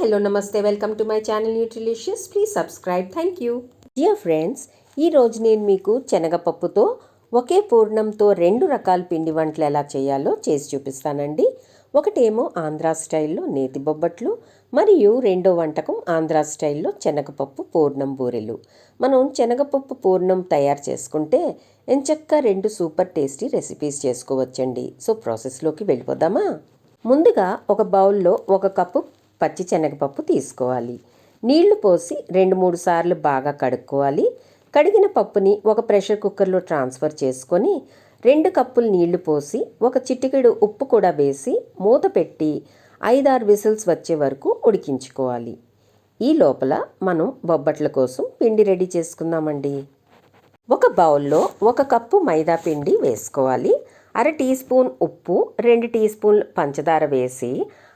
Hello నమస్తే welcome to my channel Nutrilicious please subscribe thank you dear friends ఈరోజు నేను మీకు శనగపప్పుతో ఒకే పూర్ణంతో రెండు రకాల పిండి వంటలు ఎలా చేయాలో చేసి చూపిస్తానండి. ఒకటేమో ఆంధ్రా స్టైల్లో నేతి బొబ్బట్లు మరియు రెండో వంటకం ఆంధ్రా స్టైల్లో శనగపప్పు పూర్ణం బూరెలు. మనం శనగపప్పు పూర్ణం తయారు చేసుకుంటే ఎంచక్క రెండు సూపర్ టేస్టీ రెసిపీస్ చేసుకోవచ్చండి. సో ప్రాసెస్లోకి వెళ్ళిపోదామా? ముందుగా ఒక బౌల్లో ఒక కప్పు పచ్చి శనగపప్పు తీసుకోవాలి. నీళ్ళు పోసి రెండు మూడు సార్లు బాగా కడుక్కోవాలి. కడిగిన పప్పుని ఒక ప్రెషర్ కుక్కర్లో ట్రాన్స్ఫర్ చేసుకొని రెండు కప్పులు నీళ్ళు పోసి ఒక చిటికెడు ఉప్పు కూడా వేసి మూత పెట్టి ఐదారు విసిల్స్ వచ్చే వరకు ఉడికించుకోవాలి. ఈ లోపల మనం బొబ్బట్ల కోసం పిండి రెడీ చేసుకుందామండి. ఒక బౌల్లో ఒక కప్పు మైదా పిండి వేసుకోవాలి. అర టీ స్పూన్ ఉప్పు రెండు టీ స్పూన్లు పంచదార వేసి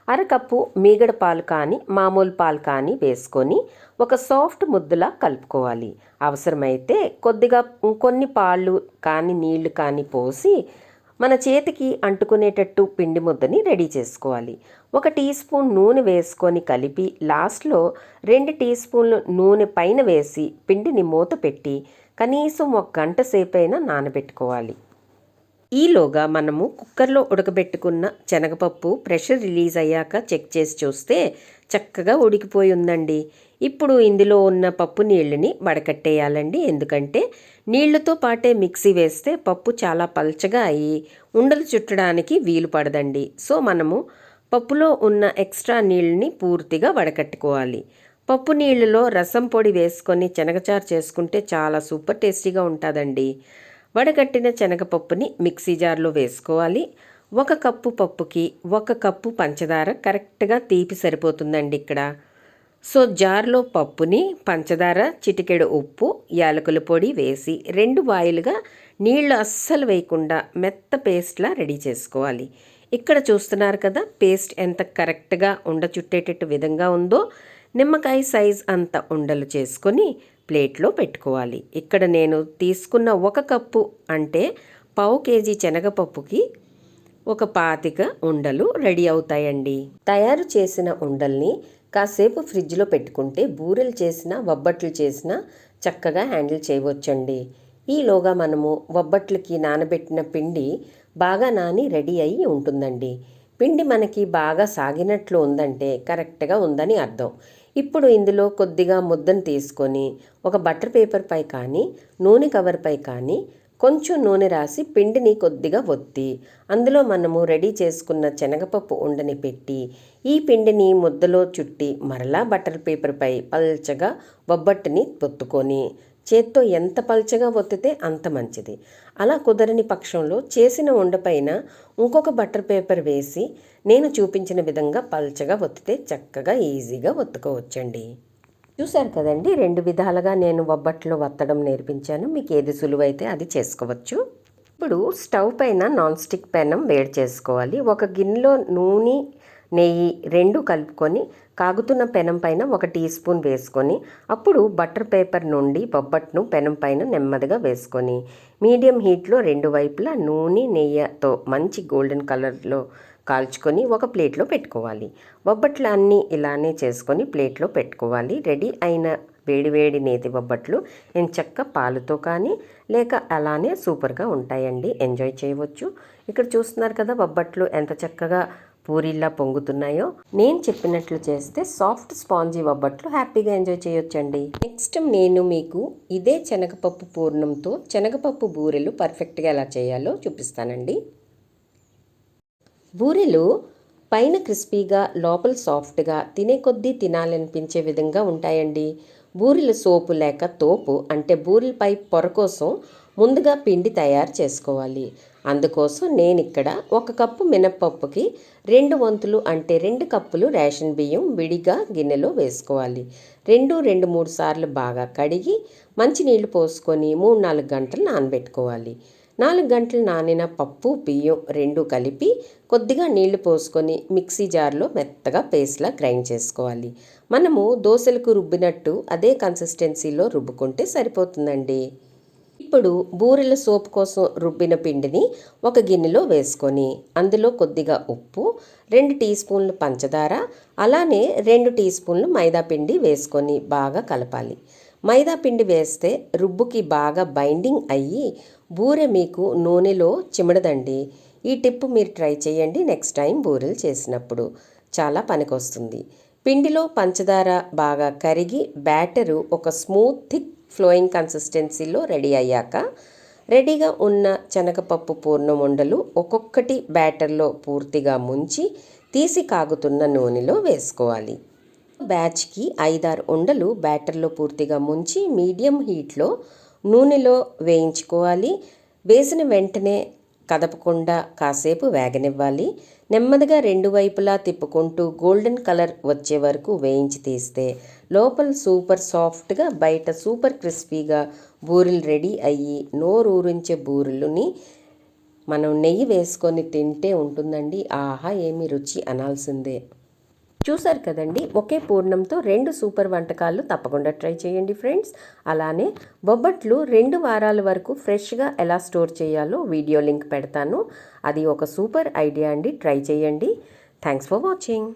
అరకప్పు మీగడ పాలు కానీ మామూలు పాలు కానీ వేసుకొని ఒక సాఫ్ట్ ముద్దలా కలుపుకోవాలి. అవసరమైతే కొద్దిగా కొన్ని పాలు కానీ నీళ్ళు కానీ పోసి మన చేతికి అంటుకునేటట్టు పిండి ముద్దని రెడీ చేసుకోవాలి. ఒక టీ స్పూన్ నూనె వేసుకొని కలిపి లాస్ట్లో రెండు టీ స్పూన్లు నూనె పైన వేసి పిండిని మూత పెట్టి కనీసం ఒక గంట సేపైనా నానబెట్టుకోవాలి. ఈలోగా మనము కుక్కర్లో ఉడకబెట్టుకున్న శనగపప్పు ప్రెషర్ రిలీజ్ అయ్యాక చెక్ చేసి చూస్తే చక్కగా ఉడికిపోయి ఉందండి. ఇప్పుడు ఇందులో ఉన్న పప్పు నీళ్ళని వడకట్టేయాలండి. ఎందుకంటే నీళ్ళతో పాటే మిక్సీ వేస్తే పప్పు చాలా పల్చగా అయ్యి ఉండలు చుట్టడానికి వీలు పడదండి. సో మనము పప్పులో ఉన్న ఎక్స్ట్రా నీళ్ళని పూర్తిగా వడకట్టుకోవాలి. పప్పు నీళ్ళలో రసం పొడి వేసుకొని శనగచారు చేసుకుంటే చాలా సూపర్ టేస్టీగా ఉంటుందండి. వడగట్టిన శనగపప్పుని మిక్సీ జార్లో వేసుకోవాలి. ఒక కప్పు పప్పుకి ఒక కప్పు పంచదార కరెక్ట్గా తీపి సరిపోతుందండి ఇక్కడ. సో జార్లో పప్పుని పంచదార చిటికెడు ఉప్పు యాలకుల పొడి వేసి రెండు వాయిలుగా నీళ్ళు అస్సలు వేయకుండా మెత్త పేస్ట్లా రెడీ చేసుకోవాలి. ఇక్కడ చూస్తున్నారు కదా పేస్ట్ ఎంత కరెక్ట్గా ఉండ చుట్టేటట్టు విధంగా ఉందో నిమ్మకాయ సైజ్ అంత ఉండలు చేసుకొని ప్లేట్లో పెట్టుకోవాలి. ఇక్కడ నేను తీసుకున్న ఒక కప్పు అంటే పావు కేజీ శనగపప్పుకి ఒక పాతిక ఉండలు రెడీ అవుతాయండి. తయారు చేసిన ఉండల్ని కాసేపు ఫ్రిడ్జ్లో పెట్టుకుంటే బూరెలు చేసిన వబ్బట్లు చేసిన చక్కగా హ్యాండిల్ చేయవచ్చండి. ఈలోగా మనము వబ్బట్లకి నానబెట్టిన పిండి బాగా నాని రెడీ అయి ఉంటుందండి. పిండి మనకి బాగా సాగినట్లు ఉందంటే కరెక్ట్గా ఉందని అర్థం. ఇప్పుడు ఇందులో కొద్దిగా ముద్దను తీసుకొని ఒక బటర్ పేపర్పై కానీ నూనె కవర్పై కానీ కొంచెం నూనె రాసి పిండిని కొద్దిగా ఒత్తి అందులో మనము రెడీ చేసుకున్న శనగపప్పు ఉండని పెట్టి ఈ పిండిని ముద్దలో చుట్టి మరలా బటర్ పేపర్పై పల్చగా బొబ్బట్టుని పొత్తుకొని చేత్తో ఎంత పల్చగా ఒత్తితే అంత మంచిది. అలా కుదరని పక్షంలో చేసిన ఉండపైన ఇంకొక బటర్ పేపర్ వేసి నేను చూపించిన విధంగా పల్చగా ఒత్తితే చక్కగా ఈజీగా ఒత్తుకోవచ్చండి. చూశారు కదండి రెండు విధాలుగా నేను బొబ్బట్లో వత్తడం నేర్పించాను. మీకు ఏది సులువైతే అది చేసుకోవచ్చు. ఇప్పుడు స్టవ్ పైన నాన్ స్టిక్ పెనం వేడి చేసుకోవాలి. ఒక గిన్నెలో నూనె నెయ్యి రెండు కలుపుకొని కాగుతున్న పెనం పైన ఒక టీ స్పూన్ వేసుకొని అప్పుడు బటర్ పేపర్ నుండి బొబ్బట్ను పెనం పైన నెమ్మదిగా వేసుకొని మీడియం హీట్లో రెండు వైపులా నూనె నెయ్యితో మంచి గోల్డెన్ కలర్లో కాల్చుకొని ఒక ప్లేట్లో పెట్టుకోవాలి. బొబ్బట్లు అన్నీ ఇలానే చేసుకొని ప్లేట్లో పెట్టుకోవాలి. రెడీ అయిన వేడివేడి నేతి బొబ్బట్లు ఎంచక్క పాలుతో కానీ లేక అలానే సూపర్గా ఉంటాయండి. ఎంజాయ్ చేయవచ్చు. ఇక్కడ చూస్తున్నారు కదా బొబ్బట్లు ఎంత చక్కగా పూరిల్లా పొంగుతున్నాయో నేను చెప్పినట్లు చేస్తే సాఫ్ట్ స్పాంజీ బొబ్బట్లు హ్యాపీగా ఎంజాయ్ చేయొచ్చండి. నెక్స్ట్ నేను మీకు ఇదే శనగపప్పు పూర్ణంతో శనగపప్పు బూరెలు పర్ఫెక్ట్గా ఎలా చేయాలో చూపిస్తానండి. బూరెలు పైన క్రిస్పీగా లోపల సాఫ్ట్గా తినే కొద్దీ తినాలనిపించే విధంగా ఉంటాయండి. బూరెల సోపు లేక తోపు అంటే బూరెలపై పొర కోసం ముందుగా పిండి తయారు చేసుకోవాలి. అందుకోసం నేను ఇక్కడ ఒక కప్పు మినప్పప్పుకి రెండు వంతులు అంటే రెండు కప్పులు రేషన్ బియ్యం విడిగా గిన్నెలో వేసుకోవాలి. రెండు రెండు మూడు సార్లు బాగా కడిగి మంచినీళ్ళు పోసుకొని మూడు నాలుగు గంటలు నానబెట్టుకోవాలి. నాలుగు గంటలు నానిన పప్పు బియ్యం రెండు కలిపి కొద్దిగా నీళ్ళు పోసుకొని మిక్సీ జార్లో మెత్తగా పేస్ట్లా గ్రైండ్ చేసుకోవాలి. మనము దోశలకు రుబ్బినట్టు అదే కన్సిస్టెన్సీలో రుబ్బుకుంటే సరిపోతుందండి. ఇప్పుడు బూరెల సోప్ కోసం రుబ్బిన పిండిని ఒక గిన్నెలో వేసుకొని అందులో కొద్దిగా ఉప్పు రెండు టీ స్పూన్లు పంచదార అలానే రెండు టీ స్పూన్లు మైదా పిండి వేసుకొని బాగా కలపాలి. మైదా పిండి వేస్తే రుబ్బుకి బాగా బైండింగ్ అయ్యి బూరె మీకు నూనెలో చిమడదండి. ఈ టిప్ మీరు ట్రై చేయండి నెక్స్ట్ టైం బూరెలు చేసినప్పుడు. చాలా పనికొస్తుంది. పిండిలో పంచదార బాగా కరిగి బ్యాటరు ఒక స్మూత్ థిక్ ఫ్లోయింగ్ కన్సిస్టెన్సీలో రెడీ అయ్యాక రెడీగా ఉన్న శనగపప్పు పూర్ణం ఉండలు ఒక్కొక్కటి బ్యాటర్లో పూర్తిగా ముంచి తీసి కాగుతున్న నూనెలో వేసుకోవాలి. బ్యాచ్కి ఐదారు ఉండలు బ్యాటర్లో పూర్తిగా ముంచి మీడియం హీట్లో నూనెలో వేయించుకోవాలి. వేసిన వెంటనే కదపకుండా కాసేపు వేగనివ్వాలి. నెమ్మదిగా రెండు వైపులా తిప్పుకుంటూ గోల్డెన్ కలర్ వచ్చే వరకు వేయించి తీస్తే లోపల సూపర్ సాఫ్ట్గా బయట సూపర్ క్రిస్పీగా బూరెలు రెడీ అయ్యి నోరూరించే బూరెలుని మనం నెయ్యి వేసుకొని తింటే ఉంటుందండి. ఆహా ఏమి రుచి అనాల్సిందే. చూసారు కదండి ఒకే పూర్ణంతో రెండు సూపర్ వంటకాలు తప్పకుండా ట్రై చేయండి ఫ్రెండ్స్. అలానే బొబ్బట్లు రెండు వారాల వరకు ఫ్రెష్గా ఎలా స్టోర్ చేయాలో వీడియో లింక్ పెడతాను. అది ఒక సూపర్ ఐడియా అండి ట్రై చేయండి. Thanks for watching.